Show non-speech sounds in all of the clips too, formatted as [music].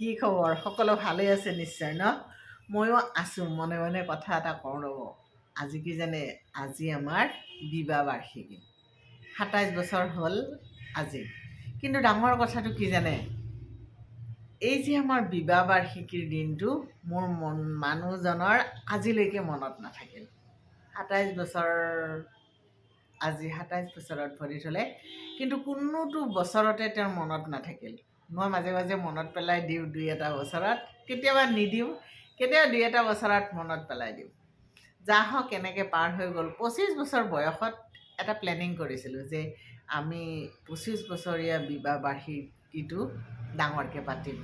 কি খবৰ? সকলো ভালেই আছে নিশ্চয় ন? ময়ো আছোঁ মনে মনে কথা এটা কওঁ ৰ'ব। আজি কি জানে? আজি আমাৰ বিবাহ বাৰ্ষিকী। সাতাইছ বছৰ হ'ল আজি। কিন্তু ডাঙৰ কথাটো কি জানে? এই যে আমাৰ বিবাহ বাৰ্ষিকীৰ দিনটো মোৰ মন মানুহজনৰ আজিলৈকে মনত নাথাকিল। সাতাইছ বছৰ আজি সাতাইছ বছৰত ভৰি থ'লে কিন্তু কোনোটো বছৰতে তেওঁৰ মনত নাথাকিল। মই মাজে মাজে মনত পেলাই দিওঁ দুই এটা বছৰত। কেতিয়াবা নিদিওঁ কেতিয়াবা দুই এটা বছৰত মনত পেলাই দিওঁ। যা হওক এনেকৈ পাৰ হৈ গ'ল। পঁচিছ বছৰ বয়সত এটা প্লেনিং কৰিছিলোঁ যে আমি পঁচিছ বছৰীয়া বিবাহ বাৰ্ষিকীটো ডাঙৰকৈ পাতিম।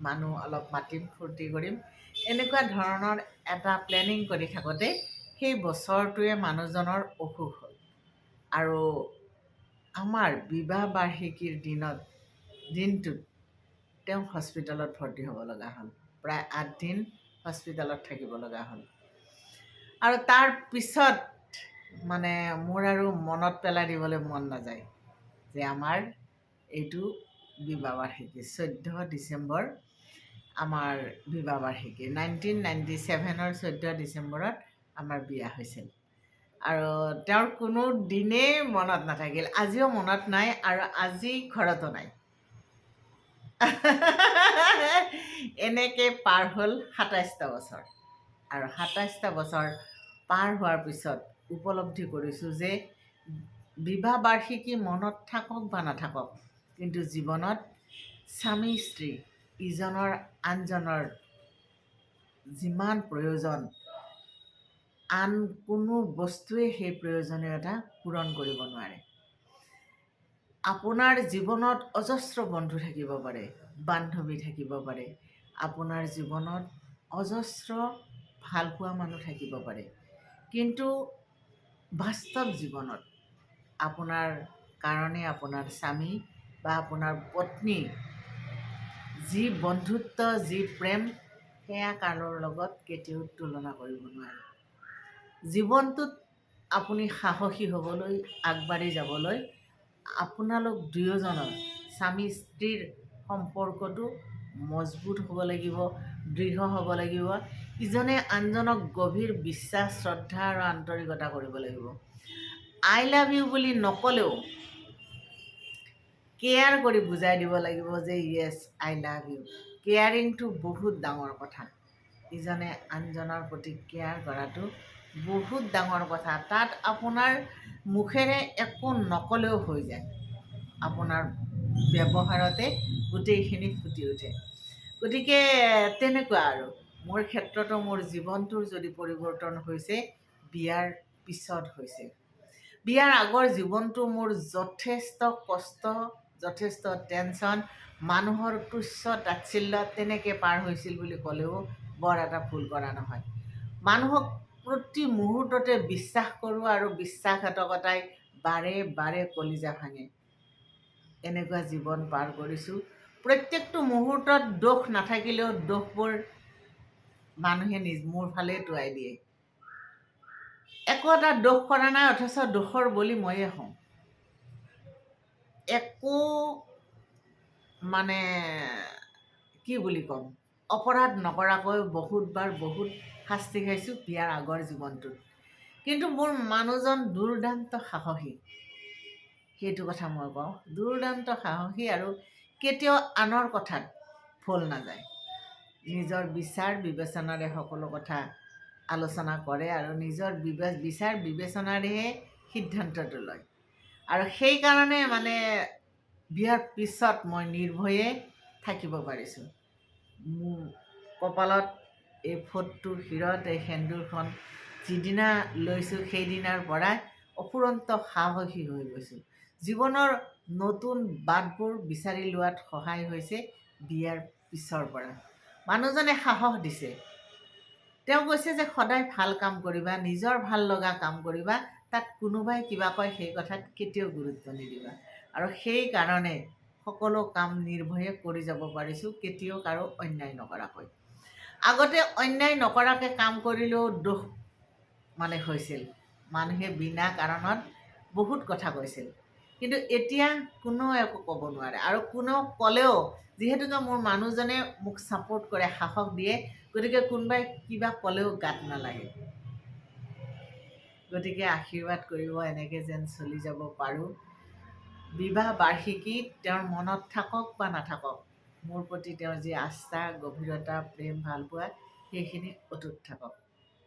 মানুহ অলপ মাতিম ফূৰ্তি কৰিম। এনেকুৱা ধৰণৰ এটা প্লেনিং কৰি থাকোঁতে সেই বছৰটোৱে মানুহজনৰ অসুখ হ'ল। আৰু আমাৰ বিবাহ বাৰ্ষিকীৰ দিনত দিনটোত তেওঁ হস্পিটেলত ভৰ্তি হ'ব লগা হ'ল। প্ৰায় আঠদিন হস্পিটেলত থাকিব লগা হ'ল। আৰু তাৰ পিছত মানে মোৰ আৰু মনত পেলাই দিবলৈ মন নাযায় যে আমাৰ এইটো বিবাহ বাৰ্ষিকী চৈধ্য ডিচেম্বৰ আমাৰ বিবাহ বাৰ্ষিকী নাইনটিন নাইণ্টি ছেভেনৰ চৈধ্য ডিচেম্বৰত আমাৰ বিয়া হৈছিল। আৰু তেওঁৰ কোনো দিনেই মনত নাথাকিল, আজিও মনত নাই আৰু আজি ঘৰতো নাই। [laughs] এনেকৈ পাৰ হ'ল সাতাইছটা বছৰ। আৰু সাতাইছটা বছৰ পাৰ হোৱাৰ পিছত উপলব্ধি কৰিছোঁ যে বিবাহ বাৰ্ষিকী মনত থাকক বা নাথাকক কিন্তু জীৱনত স্বামী স্ত্ৰী ইজনৰ আনজনৰ যিমান প্ৰয়োজন আন কোনো বস্তুৱে সেই প্ৰয়োজনীয়তা পূৰণ কৰিব নোৱাৰে। আপোনাৰ জীৱনত অজস্ৰ বন্ধু থাকিব পাৰে, বান্ধৱী থাকিব পাৰে। আপোনাৰ জীৱনত অজস্ৰ ভালপোৱা মানুহ থাকিব পাৰে। কিন্তু বাস্তৱ জীৱনত আপোনাৰ কাৰণে আপোনাৰ স্বামী বা আপোনাৰ পত্নী যি বন্ধুত্ব, যি প্ৰেম, সেয়া কাৰো লগত কেতিয়াও তুলনা কৰিব নোৱাৰে। জীৱনটোত আপুনি সাহসী হ'বলৈ, আগবাঢ়ি যাবলৈ আপোনালোক দুয়োজনৰ স্বামী স্ত্ৰীৰ সম্পৰ্কটো মজবুত হ'ব লাগিব দৃঢ় হ'ব লাগিব। ইজনে আনজনক গভীৰ বিশ্বাস শ্ৰদ্ধা আৰু আন্তৰিকতা কৰিব লাগিব। আই লাভ ইউ বুলি নক'লেও কেয়াৰ কৰি বুজাই দিব লাগিব যে য়েছ আই লাভ ইউ কেয়াৰিংটো বহুত ডাঙৰ কথা। ইজনে আনজনৰ প্ৰতি কেয়াৰ কৰাটো বহুত ডাঙৰ কথা। তাত আপোনাৰ মুখেৰে একো নক'লেও হৈ যায়। আপোনাৰ ব্যৱহাৰতে গোটেইখিনি ফুটি উঠে। গতিকে, তেনেকুৱা আৰু। মোৰ ক্ষেত্ৰতো মোৰ জীৱনটোৰ যদি পৰিৱৰ্তন হৈছে, বিয়াৰ পিছত হৈছে। বিয়াৰ আগৰ জীৱনটো মোৰ যথেষ্ট কষ্ট, যথেষ্ট টেনশ্যন মানুহৰ তুচ্ছ তাচ্ছিল্য তেনেকৈ পাৰ হৈছিল বুলি ক'লেও বৰ এটা ভুল কৰা নহয়। মানুহক প্ৰতি মুহূৰ্ততে বিশ্বাস কৰোঁ আৰু বিশ্বাসঘাতকতাই বাৰে বাৰে কলিজা ভাঙে। এনেকুৱা জীৱন পাৰ কৰিছোঁ। প্ৰত্যেকটো মুহূৰ্তত দোষ নাথাকিলেও দোষবোৰ মানুহে নিজ মোৰ ফালেই টুৱাই দিয়ে। একো এটা দোষ কৰা নাই, অথচ দোষৰ বলি ময়ে হওঁ। একো মানে কি বুলি ক'ম? অপৰাধ নকৰাকৈ বহুতবাৰ বহুত শাস্তি খাইছোঁ বিয়াৰ আগৰ জীৱনটোত। কিন্তু মোৰ মানুহজন দুৰ্দান্ত সাহসী। সেইটো কথা মই কওঁ, দুৰ্দান্ত সাহসী আৰু কেতিয়াও আনৰ কথাত ভুল নাযায়। নিজৰ বিচাৰ বিবেচনাৰে সকলো কথা আলোচনা কৰে আৰু নিজৰ বিবে বিচাৰ বিবেচনাৰেহে সিদ্ধান্তটো লয়। আৰু সেইকাৰণে মানে বিয়াৰ পিছত মই নিৰ্ভয়ে থাকিব পাৰিছোঁ। কপালত এই ফোটটোৰ শিৰত এই সেন্দুৰখন যিদিনা লৈছোঁ সেইদিনাৰ পৰাই অফুৰন্ত সাহসী হৈ গৈছোঁ। জীৱনৰ নতুন বাটবোৰ বিচাৰি লোৱাত সহায় হৈছে বিয়াৰ পিছৰ পৰা। মানুহজনে সাহস দিছে। তেওঁ কৈছে যে সদায় ভাল কাম কৰিবা নিজৰ ভাল লগা কাম কৰিবা তাত কোনোবাই কিবা কয় সেই কথাত কেতিয়াও গুৰুত্ব নিদিবা। আৰু সেইকাৰণে সকলো কাম নিৰ্ভয়ে কৰি যাব পাৰিছোঁ কেতিয়াও কাৰো অন্যায় নকৰাকৈ। আগতে অন্যায় নকৰাকৈ কাম কৰিলেও দোষ মানে হৈছিল। মানুহে বিনা কাৰণত বহুত কথা কৈছিল। কিন্তু এতিয়া কোনেও একো ক'ব নোৱাৰে আৰু কোনেও ক'লেও যিহেতুকে মোৰ মানুহজনে মোক ছাপৰ্ট কৰে সাহস দিয়ে গতিকে কোনোবাই কিবা ক'লেও গাত নালাগে। গতিকে আশীৰ্বাদ কৰিব এনেকৈ যেন চলি যাব পাৰোঁ। বিবাহ বাৰ্ষিকী তেওঁৰ মনত থাকক বা নাথাকক মোৰ প্ৰতি তেওঁৰ যি আস্থা গভীৰতা প্ৰেম ভালপোৱা সেইখিনি অটুট থাকক।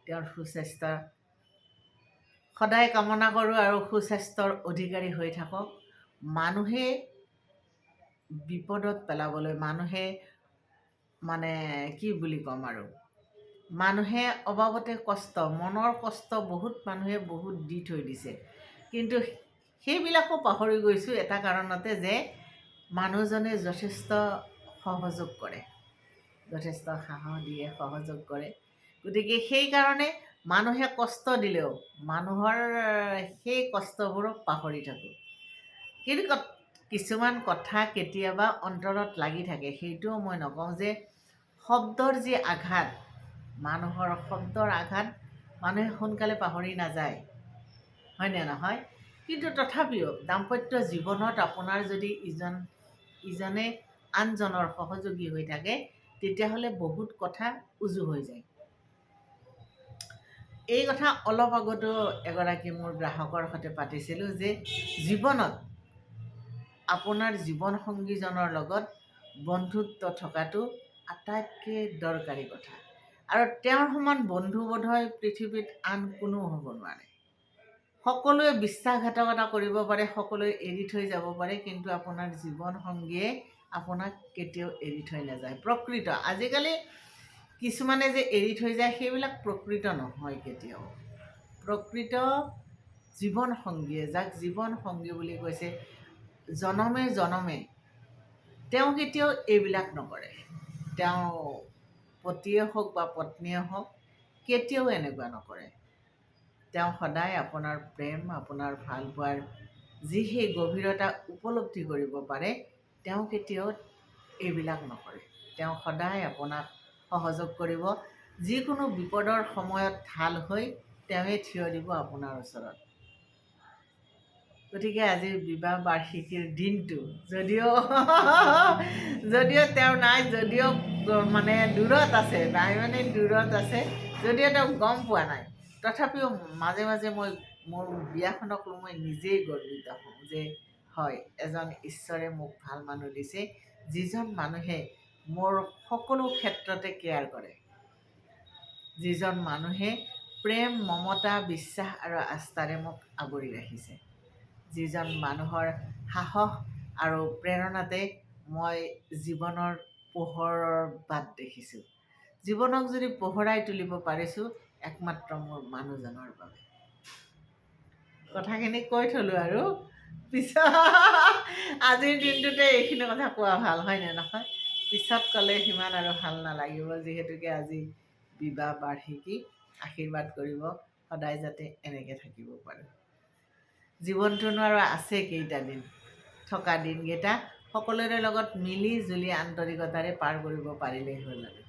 তেওঁৰ সুস্বাস্থ্য সদায় কামনা কৰোঁ আৰু সুস্বাস্থ্যৰ অধিকাৰী হৈ থাকক। মানুহে বিপদত পেলাবলৈ মানুহে মানে কি বুলি ক'ম আৰু মানুহে অবাবতে কষ্ট মনৰ কষ্ট বহুত মানুহে বহুত দি থৈ দিছে। কিন্তু সেইবিলাকো পাহৰি গৈছোঁ এটা কাৰণতে যে মানুহজনে যথেষ্ট সহযোগ কৰে। যথেষ্ট সাহস দিয়ে সহযোগ কৰে। গতিকে সেইকাৰণে মানুহে কষ্ট দিলেও মানুহৰ সেই কষ্টবোৰক পাহৰি থাকোঁ। কিন্তু কিছুমান কথা কেতিয়াবা অন্তৰত লাগি থাকে সেইটোও মই নকওঁ যে শব্দৰ যি আঘাত মানুহৰ শব্দৰ আঘাত মানুহে সোনকালে পাহৰি নাযায়। হয়নে নহয়? কিন্তু তথাপিও দাম্পত্য জীৱনত আপোনাৰ যদি ইজন ইজনে আনজনৰ সহযোগী হৈ থাকে তেতিয়াহ'লে বহুত কথা উজু হৈ যায়। এই কথা অলপ আগতো এগৰাকী মোৰ গ্ৰাহকৰ সৈতে পাতিছিলোঁ যে জীৱনত আপোনাৰ জীৱন সংগীজনৰ লগত বন্ধুত্ব থকাটো আটাইতকৈ দৰকাৰী কথা। আৰু তেওঁৰ সমান বন্ধু বোধহয় পৃথিৱীত আন কোনো হ'ব নোৱাৰে। সকলোৱে বিশ্বাসঘাতকতা কৰিব পাৰে সকলোৱে এৰি থৈ যাব পাৰে কিন্তু আপোনাৰ জীৱন সংগীয়ে আপোনাক কেতিয়াও এৰি থৈ নাযায়। প্ৰকৃত। আজিকালি কিছুমানে যে এৰি থৈ যায় সেইবিলাক প্ৰকৃত নহয় কেতিয়াও। প্ৰকৃত জীৱন সংগীয়ে যাক জীৱন সংগী বুলি কৈছে জনমে জনমে তেওঁ কেতিয়াও এইবিলাক নকৰে। তেওঁ পতিয়ে হওক বা পত্নীয়ে হওক কেতিয়াও এনেকুৱা নকৰে। তেওঁ সদায় আপোনাৰ প্ৰেম আপোনাৰ ভালপোৱাৰ যি সেই গভীৰতা উপলব্ধি কৰিব পাৰে তেওঁ কেতিয়াও এইবিলাক নকৰে। তেওঁ সদায় আপোনাক সহযোগ কৰিব। যিকোনো বিপদৰ সময়ত ঢাল হৈ তেওঁৱে থিয় দিব আপোনাৰ ওচৰত। গতিকে আজি বিবাহ বাৰ্ষিকীৰ দিনটো যদিও [laughs] যদিও তেওঁ নাই যদিও মানে দূৰত আছে নাই মানে দূৰত আছে যদিও তেওঁ গম পোৱা নাই। তথাপিও মাজে মাজে মই মোৰ বিয়াখনক লৈ মই নিজেই গৰ্বিত হওঁ যে হয়, এজন ঈশ্বৰে মোক ভালো মানুহ দিছে, যিজন মানুহে মোৰ সকলো ক্ষেত্ৰতে কেয়াৰ কৰে। যিজন মানুহে প্ৰেম, মমতা, বিশ্বাস আৰু আস্থাৰে মোক আৱৰি ৰাখিছে। যিজন মানুহৰ সাহস আৰু প্ৰেৰণাতে মই জীৱনৰ পোহৰৰ বাট দেখিছোঁ। জীৱনক যদি পোহৰাই তুলিব পাৰিছোঁ একমাত্ৰ মোৰ মানুহজনৰ বাবে। কথাখিনি কৈ থলোঁ আৰু। পিছত, আজিৰ দিনটোতে এইখিনি কথা কোৱা ভালো হয়নে নহয়? পিছত ক'লে সিমান আৰু ভালো নালাগিব, যিহেতুকে আজি বিবাহ বাৰ্ষিকী, আশীৰ্বাদ কৰিব, সদায় যাতে এনেকৈ থাকিব পাৰোঁ। জীৱনটোনো আৰু আছে কেইটা দিন। থকা দিনকেইটা সকলোৰে লগত মিলি জুলি আন্তৰিকতাৰে পাৰ কৰিব পাৰিলেই হ'ল আৰু।